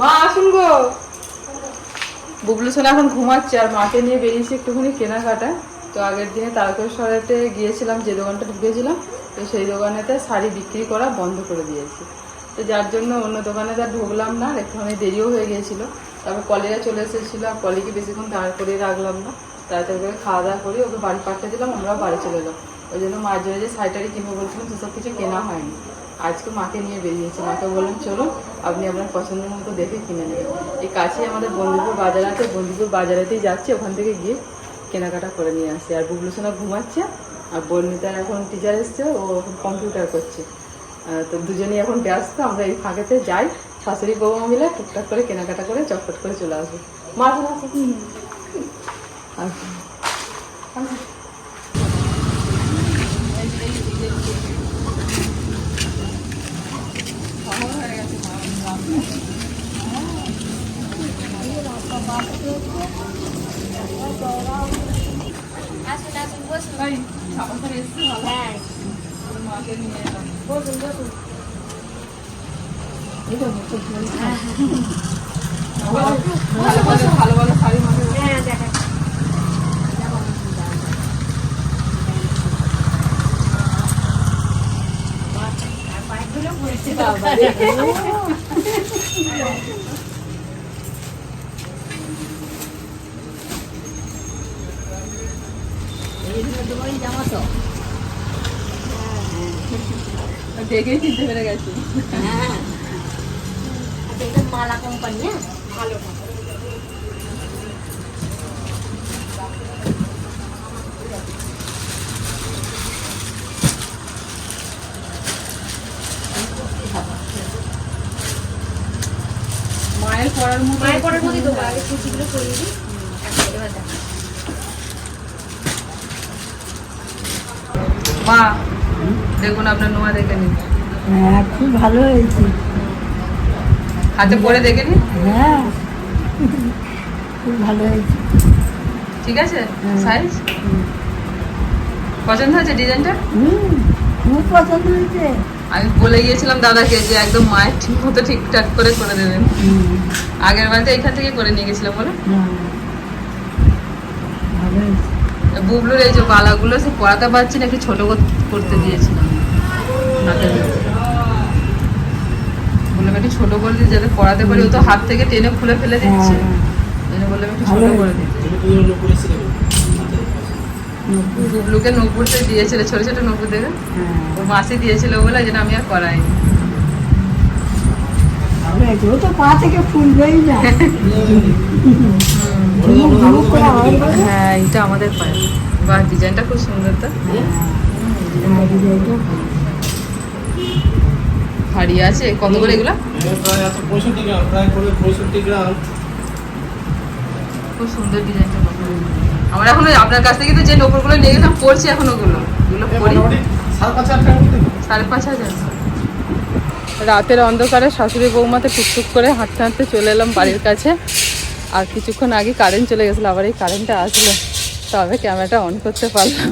মা, আসুন গো। বুবলু সোনা এখন ঘুমাচ্ছে আর মাকে নিয়ে বেরিয়েছি একটুখানি কেনাকাটা। তো আগের দিনে তারকেশ্বরেতে গিয়েছিলাম, যে দোকানটা ঢুকেছিলাম, তো সেই দোকানেতে শাড়ি বিক্রি করা বন্ধ করে দিয়েছে। তো যার জন্য অন্য দোকানে আর ঢুকলাম না একটুখানি দেরিও হয়ে গিয়েছিল। তারপর কলেজে চলে এসেছিল, আর কলেজে বেশিক্ষণ দাঁড় করিয়ে রাখলাম না। তাড়াতাড়ি করে খাওয়া দাওয়া করে ওকে বাড়ি পাঠিয়ে দিলাম, আমরাও বাড়ি চলে এলাম। ওই জন্য মার জন্য যে শাড়িটারি কিনবো বলছিলাম, সেসব কিছু কেনা হয়নি। আজকে মাকে নিয়ে বেরিয়েছি। মাকে বললাম চলুন আপনি আপনার পছন্দের মতো দেখে কিনে নেবেন এই কাছেই আমাদের বন্ধুপুর বাজার আছে। বন্ধুপুর বাজারেতেই যাচ্ছি। ওখান থেকে গিয়ে কেনাকাটা করে নিয়ে আসি। আর বুবলু সোনা ঘুমাচ্ছে আর বর্ণিতার এখন টিচার এসছে ও এখন কম্পিউটার করছে। তো দুজনেই এখন ব্যস্ত। আমরা এই ফাঁকেতে যাই। শাশুড়ি বউ মিলে টুকটাক করে কেনাকাটা করে চটপট করে চলে আসব। মা এখন আসো। আসো। আসো। আসুন আসুন বসুন এই, খাবার করে এসছি ভালো ভালো ভালো ভালো শাড়ি হ্যাঁ দেখা হ্যাঁ কোম্পানি হ্যাঁ ভালো মায়ের পড়ার মতো মায়ের পরের মধ্যে দেবো আগে কুচিগুলো করিয়ে দিই আচ্ছা এবার দেখা মা দেখুন আপনার নোয়া দেখে নিন। হ্যাঁ খুব ভালো হয়েছে। হাতে পরে দেখে নিন। হ্যাঁ খুব ভালো হয়েছে। ঠিক আছে। সাইজ পছন্দ হয়েছে ডিজাইনটা? হুম খুব পছন্দ হয়েছে। আমি বলে গিয়েছিলাম দাদাকে যে একদম মায়ের ঠিক মতো ঠিকঠাক করে করে দেবেন। আগের বাড়িতে এখান থেকে করে নিয়ে গেছিলাম বলে। হ্যাঁ। বুবলুর এই যে বালাগুলো সে পড়াতে পারছি নাকি ছোট কর- করতে দিয়েছিলাম। বললাম একটু ছোট করে দিই যাতে পড়াতে পারি। ও তো হাত থেকে টেনে খুলে ফেলে দিচ্ছে। হ্যাঁ, এই জন্য বললাম একটু ছোট করে দিই। বুবলুকে নপুরতে দিয়েছিল ছোট ছোট নপুর দেখে হ্যাঁ, ওর মাসি দিয়েছিল বলে জন্য আমি আর করাইনি। তো পা থেকে ফুলবেই না হ্যাঁ এখন আপনার কাছ থেকে তো যে নপুরগুলো নিয়ে গেলাম, পড়ছি এখন ওগুলো। সাড়ে পাঁচ হাজার। রাতের অন্ধকারে শাশুড়ি বৌমাতে টুকটুক করে হাঁটতে হাঁটতে চলে এলাম বাড়ির কাছে। আর কিছুক্ষণ আগে কারেন্ট চলে গেছিল, আবার এই কারেন্টটা আসলো। তবে ক্যামেরাটা অন করতে পারলাম।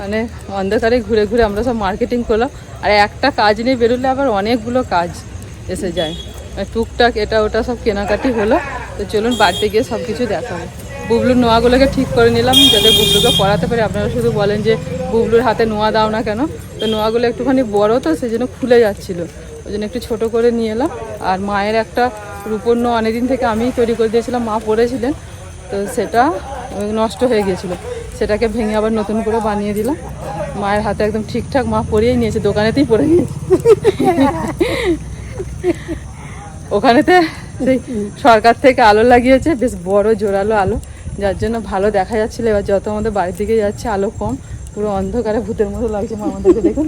মানে অন্ধকারে ঘুরে ঘুরে আমরা সব মার্কেটিং করলাম। আর একটা কাজ নিয়ে বেরোলে আবার অনেকগুলো কাজ এসে যায়। মানে টুকটাক এটা ওটা সব কেনাকাটি হলো। তো চলুন বাড়িতে গিয়ে সব কিছু দেখাবো। বুবলুর নোয়াগুলোকে ঠিক করে নিলাম, যাতে বুবলুকে পড়াতে পারি। আপনারা শুধু বলেন যে বুবলুর হাতে নোয়া দাও না কেন? তো নোয়াগুলো একটুখানি বড় তো সেই জন্য খুলে যাচ্ছিল। ওই জন্য একটু ছোটো করে নিয়ে এলাম। আর মায়ের একটা রূপর নোয়া অনেকদিন থেকে আমিই তৈরি করে দিয়েছিলাম, মা পড়েছিলেন তো সেটা নষ্ট হয়ে গিয়েছিল। সেটাকে ভেঙে আবার নতুন করে বানিয়ে দিলাম। মায়ের হাতে একদম ঠিকঠাক মা পরিয়েই নিয়েছে, দোকানেতেই পরে নিয়েছে ওখানেতে সেই সরকার থেকে আলো লাগিয়েছে, বেশ বড় জোরালো আলো। যার জন্য ভালো দেখা যাচ্ছিল। এবার যত আমাদের বাড়ির দিকে যাচ্ছে, আলো কম। পুরো অন্ধকারে ভূতের মতো লাগছে মা আমাদেরকে দেখুন।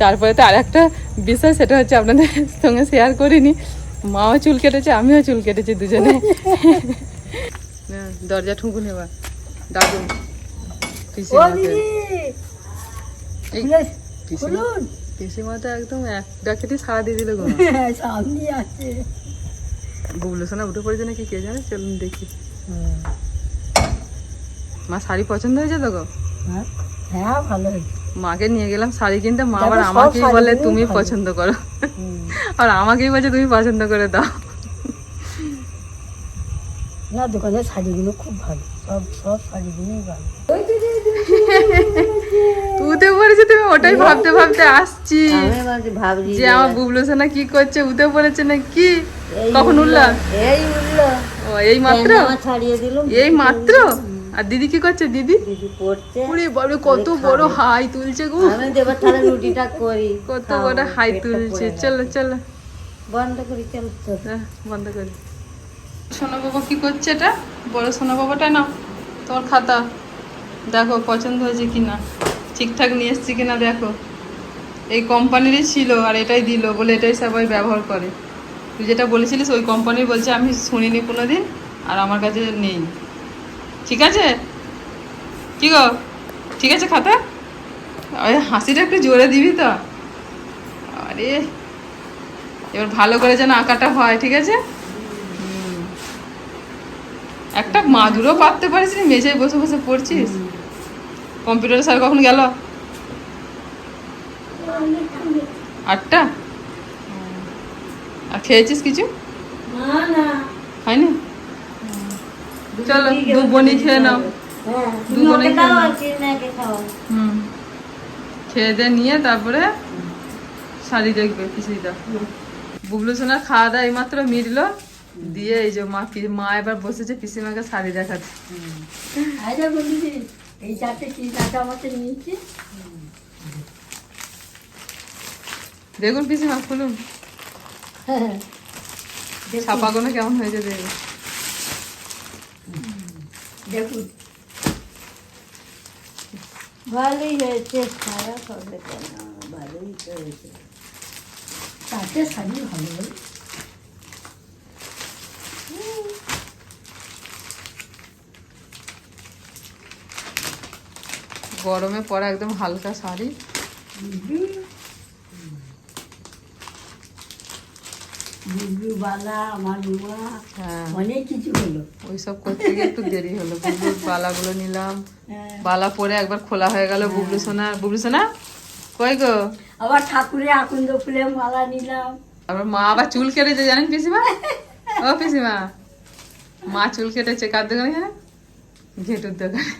তারপরে তো আর একটা বিষয় সেটা হচ্ছে আপনাদের সঙ্গে শেয়ার করিনি। মাও চুল কেটেছে আমিও চুল কেটেছি দুজনে। দরজা ঠুকুন এবার। পিসিমা তো একদম এক সারা দিয়ে দিল গো। হ্যাঁ, সামনে আছে। বুবলু সোনা উঠে পড়েছে নাকি কে জানে? চলুন দেখি। মা শাড়ি পছন্দ হয়েছে তো গো? হ্যাঁ হ্যাঁ ভালো হয়েছে। মাকে নিয়ে গেলাম শাড়ি কিনতে মা আবার আমাকেই বলে তুমি। পছন্দ করো। আর আমাকেই বলছে তুমি পছন্দ করে দাও। না দোকানের শাড়িগুলো খুব ভালো। সব সব শাড়িগুলোই ভালো। উঠে পড়েছে তুমি ওটাই ভাবতে ভাবতে আসছি যে আমার বুবলু সোনা কি করছে উঠে পড়েছে না কি? কখন উঠলা? এই উঠল। ও এই মাত্র? এই মাত্র? আর দিদি কি করছে? দিদি? দিদি পড়ছে। কত বড় হাই তুলছে গো। আমি দেবার তাহলে রুটিটা করি। কত বড় হাই তুলছে। চলো চলো। বন্ধ করি চল বন্ধ করি। সোনা বাবা কি করছে এটা? বড় সোনা বাবাটা নাও। তোমার খাতা। দেখো পছন্দ হয়েছে কিনা। ঠিকঠাক নিয়ে এসছি কিনা দেখো। এই কোম্পানিরই ছিল আর এটাই দিল বলে এটাই সবাই ব্যবহার করে। তুই যেটা বলেছিলিস ওই কোম্পানির বলছে আমি শুনিনি কোনো দিন আর আমার কাছে নেই। ঠিক আছে? কি গো? ঠিক আছে খাতা? ওই হাসিটা একটু জোরে দিবি তো। আরে, এবার ভালো করে যেন আঁকাটা হয়, ঠিক আছে? একটা মাদুরও পাততে পারিস নি, মেঝেয় বসে বসে পড়ছিস? কম্পিউটার স্যার কখন গেল? আটটা? আর খেয়েছিস কিছু? না না। চলো দু বনি খেয়ে নাও। হ্যাঁ দু বনি খেয়ে হুম। দিয়ে নিয়ে তারপরে শাড়ি দেখবে পিসিটা বুবলু সোনা খাওয়া দাওয়া এইমাত্র মিটলো। দিয়ে এই যে মা মা এবার বসেছে পিসিমাকে শাড়ি দেখাচ্ছে এই চারটে কি টাকা আমাকে নিয়েছি? দেখুন পিসিমা খুলুন। হ্যাঁ ছাপাগুলো কেমন হয়েছে দেখুন। দেখুন ভালোই হয়েছে খারাপ হবে কেন ভালোই তো হয়েছে চারটে শাড়ি ভালো হয় গরমে পরা একদম হালকা শাড়ি বালা হ্যাঁ। অনেক কিছু হলো। ওইসব করতে গিয়ে একটু দেরি হলো বুবলুর বালাগুলো নিলাম। হ্যাঁ। বালা পরে একবার খোলা হয়ে গেল বুবলু সোনা। বুবলু সোনা কই গো? আবার ঠাকুরের আকন্দ মালা নিলাম। আবার মা আবার চুল কেটেছে জানেন পিসিমা? ও পিসিমা মা চুল কেটেছে কার দোকানে জানেন? ঘেটুর দোকানে।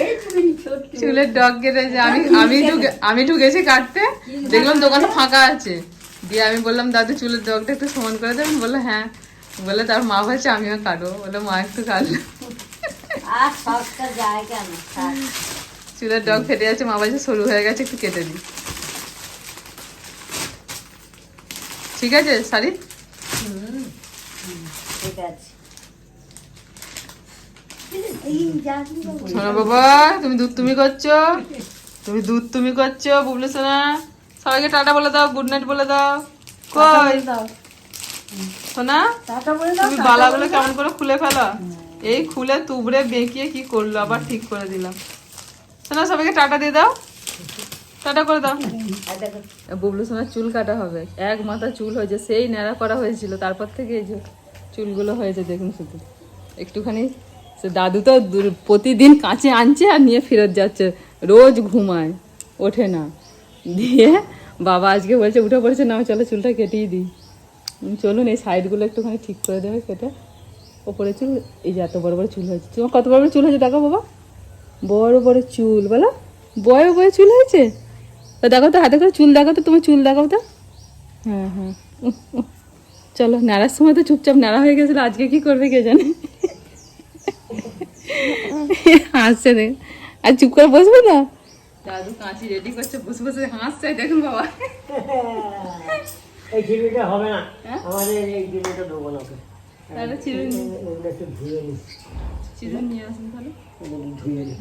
এইটুকুনি ছোট্ট চুলের ডগ কেটেছে আমি আমি ঢুকে আমি ঢুকেছি কাটতে। দেখলাম দোকানটা ফাঁকা আছে। দিয়ে আমি বললাম দাদু চুলের ডগটা একটু সমান করে দেবেন? বলল হ্যাঁ। বললে তার মা বলছে আমিও কাটবো। বলে মা একটু কাটলো। চুলের ডগ ফেটে যাচ্ছে মা বলছে সরু হয়ে গেছে একটু কেটে দিই ঠিক আছে শাড়ি? ঠিক আছে। বাবা তুমি দুধ তুমি করছ। তুমি দুধ তুমি করছ বুবলু সোনা। সবাইকে টাটা বলে দাও গুড নাইট বলে দাও। কই? সোনা? দাও তুমি বালাগুলো কেমন করে খুলে ফেলো? এই খুলে তুবড়ে বেঁকিয়ে কি করল? আবার ঠিক করে দিলাম। সোনা সবাইকে টাটা দিয়ে দাও। টাটা করে দাও। বুবলু সোনার চুল কাটা হবে। এক মাথা চুল হয়েছে সেই ন্যাড়া করা হয়েছিল। তারপর থেকে এই যে চুলগুলো হয়েছে দেখুন শুধু। একটুখানি সে দাদু তো প্রতিদিন কাঁচে আনছে আর নিয়ে ফেরত যাচ্ছে। রোজ ঘুমায় ওঠে না। দিয়ে বাবা আজকে বলছে, উঠে পড়েছে না চলো চুলটা কেটেই দিই। চলুন, এই সাইডগুলো একটুখানি ঠিক করে দেবে কেটে ওপরে চুল, এই যে এত বড় বড় চুল হয়েছে। তোমার কত বড় বড় চুল হয়েছে দেখো বাবা। বড় বড় চুল, বলো। বয়ে বয়ে চুল হয়েছে? তো দেখো তো, হাতে করে চুল দেখো তো তোমার চুল দেখাও তো। হ্যাঁ হ্যাঁ। চলো, নাড়ার সময় তো চুপচাপ নাড়া হয়ে গেছিল, আজকে কি করবে কে জানে? হাসছে দেখ। আর চুপ করে বসবে না? দাদু কাঁচি রেডি করছে বসে বসে হাসছে দেখুন বাবা। এই চিরুনিটা হবে না। হ্যাঁ? আমাদের এই চিরুনিটা দেবো না ওকে। তাহলে চিরুন। একটু ধুয়ে নিস। চিরুন নিয়ে আসুন তাহলে। এগুলো ধুয়ে নিস।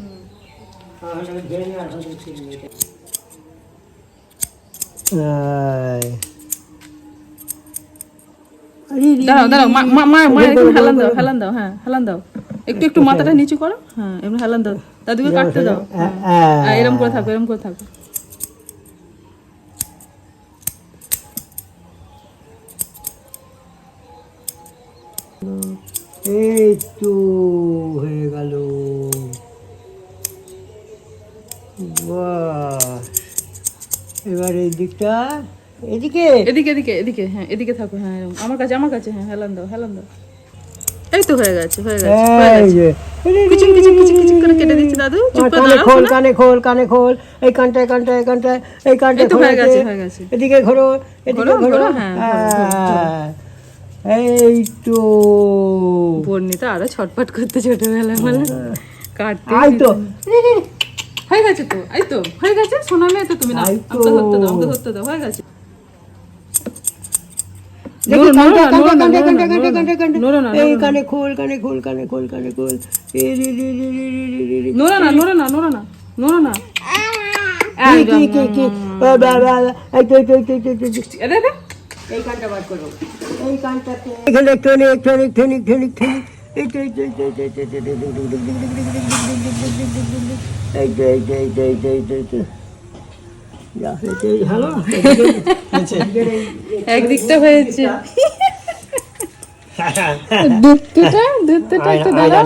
আমি ধুয়ে নিয়ে আসব চিরুনিটা। দাঁড়াও দাঁড়াও মা মা মা মা একটু হেলান দাও হেলান দাও হ্যাঁ হেলান দাও। একটু একটু মাথাটা নিচু করো। হ্যাঁ এমনি হেলান দাও। দাদুকে কাটতে দাও। হ্যাঁ, হ্যাঁ, এরম করে থাকো এরম করে থাকো। এই তো হয়ে গেল। এবার এই দিকটা এদিকে? এদিকে এদিকে এদিকে হ্যাঁ এদিকে থাকো হ্যাঁ এরকম। আমার কাছে আমার কাছে হ্যাঁ হেলান দাও হেলান দাও। এই তো হয়ে গেছে হয়ে গেছে হয়ে এই গেছে। যে। কিচিং কিচিং কিচিং কিচিং করে কেটে দিচ্ছি দাদু চুপ করে দাঁড়াও খোল কানে খোল কানে খোল। এই কানটায় কানটায় কানটায় এই কানটায় তো হয়ে গেছে, হয়ে গেছে। এদিকে ঘোরো এদিকে ঘোরো, হ্যাঁ, হ্যাঁ। এই তো। বর্ণিতা আরও ছটপট করতে ছোটবেলা বলে। কাটতে আই তো। হয়ে গেছে তো এই তো হয়ে গেছে? শোনা মেয়ে তো তুমি না আমাকে ধরতে দাও আমাকে ধরতে দাও হয়ে গেছে। কানে খোল কানে খোল কানে খোল কানে খোল নোরা না নোরা না নোরা না নোরা না এই একদিকটা হয়েছে। দুধটা দুধটা একটু দাঁড়া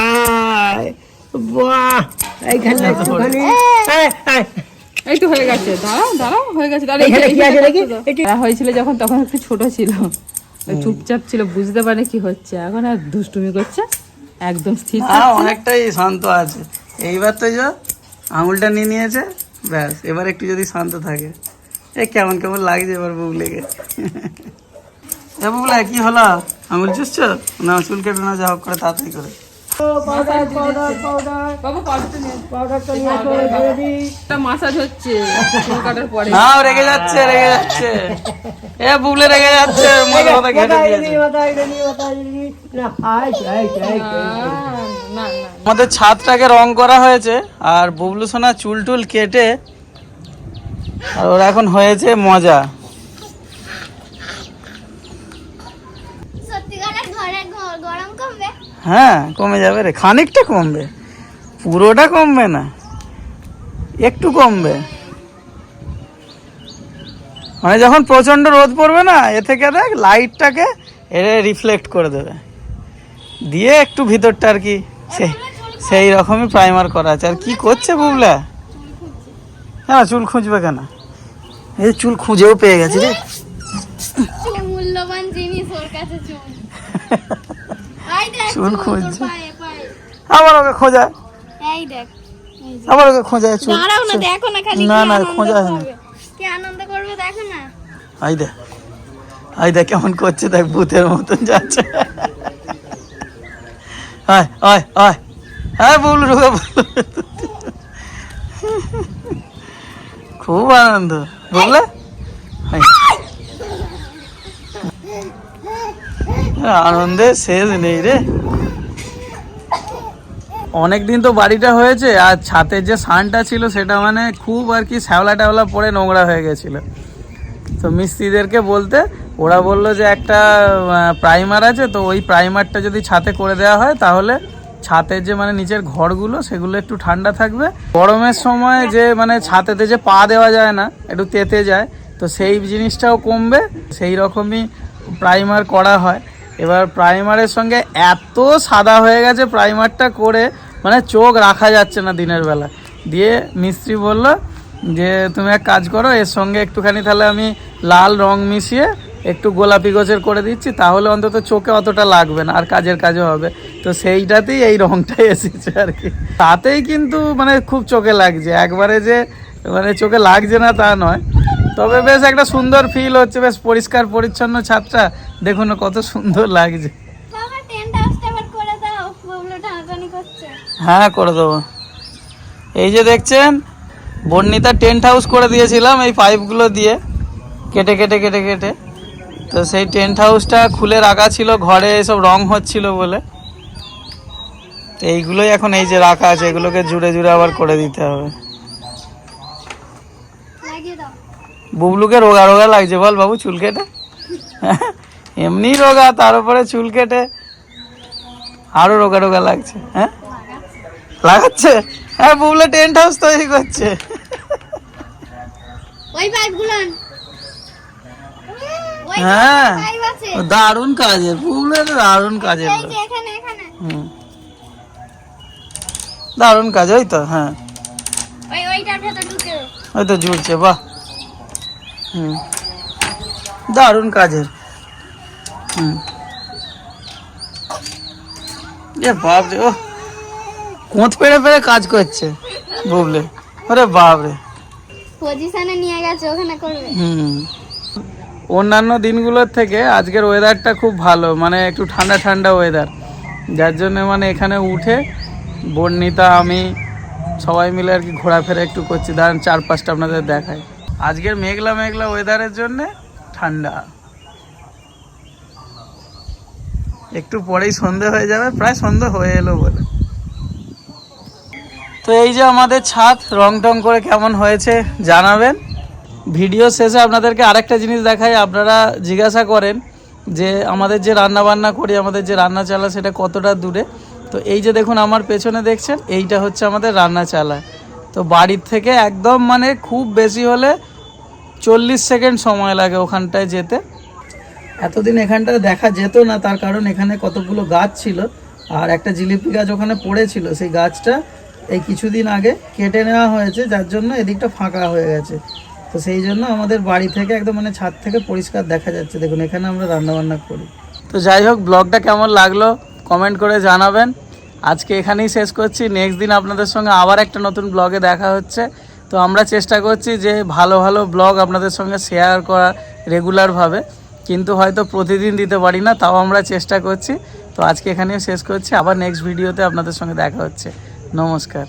আয় বাহ। এইখানে। এই তো হয়ে গেছে দাঁড়াও দাঁড়াও হয়ে গেছে। দাঁড়াও এখানে কি আছে দেখি? এটা হয়েছিল যখন তখন একটু ছোট ছিল। চুপচাপ ছিল বুঝতে পারে কি হচ্ছে। এখন আর দুষ্টুমি করছে একদম স্থির হ্যাঁ অনেকটাই শান্ত আছে। এইবার তো যা আঙুলটা নিয়ে নিয়েছে ব্যাস এবার একটু যদি শান্ত থাকে এ কেমন কেমন লাগছে এবার বুগলেকে এ বুগলা কি হলো আঙুল চুষছ না চুল কেটে না যা হোক করে তাড়াতাড়ি করে রেগে যাচ্ছে রেগে যাচ্ছে এ রেগে যাচ্ছে মজা না না আমাদের ছাদটাকে রং করা হয়েছে আর বুবলু সোনা চুল টুল কেটে আর ওর এখন হয়েছে মজা। হ্যাঁ কমে যাবে রে খানিকটা কমবে পুরোটা কমবে না একটু কমবে। মানে যখন প্রচণ্ড রোদ পড়বে না এ থেকে দেখ লাইটটাকে এর রিফ্লেক্ট করে দেবে। দিয়ে একটু ভিতরটা আর কি সে- সেই রকমই প্রাইমার করা আছে। আর কি করছে বুবলা? হ্যাঁ চুল খুঁজবে কেন? এই চুল খুঁজেও পেয়ে গেছে রে। চুল মূল্যবান জিনিস ওর কাছে চুল। দেখ চুল খুঁজছে। আবার ওকে খোঁজা। এই দেখ আবার ওকে খোঁজায় চুল। দাঁড়াও না দেখো না খালি না না খোঁজা হয় না কি আনন্দ করবে দেখো না। আই দেখ। আই দেখ কেমন করছে দেখ ভূতের মতন যাচ্ছে। আয় আয় আয়। হ্যাঁ বলু রোগা খুব আনন্দ বুঝলে আয়। আনন্দে শেষ নেই রে। অনেকদিন তো বাড়িটা হয়েছে, আর ছাতের যে সানটা ছিল সেটা মানে খুব আর কি শ্যাওলা ট্যাওলা পরে নোংরা হয়ে গেছিল। তো মিস্ত্রিদেরকে বলতে, ওরা বলল যে একটা প্রাইমার আছে, তো ওই প্রাইমারটা যদি ছাতে করে দেওয়া হয়, তাহলে ছাতের যে মানে নিচের ঘরগুলো, সেগুলো একটু ঠান্ডা থাকবে। গরমের সময় যে মানে ছাতেতে যে পা দেওয়া যায় না, একটু তেতে যায়, তো সেই জিনিসটাও কমবে। সেই রকমই প্রাইমার করা হয়। এবার প্রাইমারের সঙ্গে এত সাদা হয়ে গেছে প্রাইমারটা করে মানে চোখ রাখা যাচ্ছে না দিনের বেলা। দিয়ে মিস্ত্রি বলল যে, তুমি এক কাজ করো, এর সঙ্গে একটুখানি তাহলে আমি লাল রং মিশিয়ে একটু গোলাপি গোছের করে দিচ্ছি, তাহলে অন্তত চোখে অতটা লাগবে না, আর কাজের কাজও হবে। তো সেইটাতেই এই রংটা এসেছে আর কি। তাতেই কিন্তু মানে খুব চোখে লাগছে। একবারে যে মানে চোখে লাগছে না তা নয়। তবে বেশ একটা সুন্দর ফিল হচ্ছে বেশ পরিষ্কার পরিচ্ছন্ন ছাদটা। দেখুন কত সুন্দর লাগছে। হ্যাঁ করে দেবো। এই যে দেখছেন বর্ণিতা টেন্ট হাউস করে দিয়েছিলাম এই পাইপগুলো দিয়ে। কেটে কেটে কেটে কেটে। তো সেই টেন্ট হাউসটা খুলে রাখা ছিল ঘরে এসব রং হচ্ছিল বলে। তো এইগুলোই এখন এই যে রাখা আছে এগুলোকে জুড়ে জুড়ে আবার করে দিতে হবে। বুবলুকে রোগা রোগা লাগছে বল বাবু চুল কেটে? এমনি রোগা তার উপরে চুল কেটে। আরও রোগা রোগা লাগছে হ্যাঁ? লাগাচ্ছে? হ্যাঁ বুবলে টেন্ট হাউস তৈরি করছে। ওই হ্যাঁ দারুণ কাজের বুবলের দারুণ কাজের এই লোক। যে এখানে এখানে হুম দারুণ কাজ ওই তো হ্যাঁ। ওই তো জুড়ছে বাহ। হুম। দারুণ কাজের। হুম। এ বাপ রে ও কোঁত পেড়ে পেড়ে কাজ করছে বুবলে। আরে বাপ রে পজিশনে নিয়ে গেছে ওখানে করবে। হুম। অন্যান্য দিনগুলোর থেকে আজকের ওয়েদারটা খুব ভালো মানে একটু ঠান্ডা ঠান্ডা ওয়েদার যার জন্য মানে এখানে উঠে বর্ণিতা, আমি সবাই মিলে আর কি ঘোরাফেরা একটু করছি। দাঁড়ান, চারপাশটা আপনাদের দেখায় আজকের মেঘলা মেঘলা ওয়েদারের জন্য ঠান্ডা। একটু পরেই সন্ধে হয়ে যাবে, প্রায় সন্ধে হয়ে এলো বলে। তো এই যে আমাদের ছাদ রং টং করে কেমন হয়েছে জানাবেন। ভিডিও শেষে আপনাদেরকে আরেকটা জিনিস দেখাই, আপনারা জিজ্ঞাসা করেন যে আমাদের যে রান্না বান্না করি, আমাদের যে রান্না চালা, সেটা কতটা দূরে? তো এই যে দেখুন, আমার পেছনে দেখছেন, এইটা হচ্ছে আমাদের রান্না চালা তো বাড়ির থেকে একদম মানে খুব বেশি হলে চল্লিশ সেকেন্ড সময় লাগে ওখানটায় যেতে। এতদিন এখানটা দেখা যেত না, তার কারণ এখানে কতগুলো গাছ ছিল। আর একটা জিলিপি গাছ ওখানে পড়েছিল, সেই গাছটা এই কিছুদিন আগে কেটে নেওয়া হয়েছে, যার জন্য এদিকটা ফাঁকা হয়ে গেছে। তো সেই জন্য আমাদের বাড়ি থেকে একদম মানে ছাদ থেকে পরিষ্কার দেখা যাচ্ছে। দেখুন, এখানে আমরা রান্নাবান্না করি। তো যাই হোক, ব্লগটা কেমন লাগল, কমেন্ট করে জানাবেন। আজকে এখানেই শেষ করছি। নেক্সট দিন আপনাদের সঙ্গে আবার একটা নতুন ব্লগে দেখা হচ্ছে। তো আমরা চেষ্টা করছি যে ভালো ভালো ব্লগ আপনাদের সঙ্গে শেয়ার করা রেগুলারভাবে কিন্তু হয়তো প্রতিদিন দিতে পারি না, তাও আমরা চেষ্টা করছি। তো আজকে এখানেই শেষ করছি। আবার নেক্সট ভিডিওতে আপনাদের সঙ্গে দেখা হচ্ছে। নমস্কার।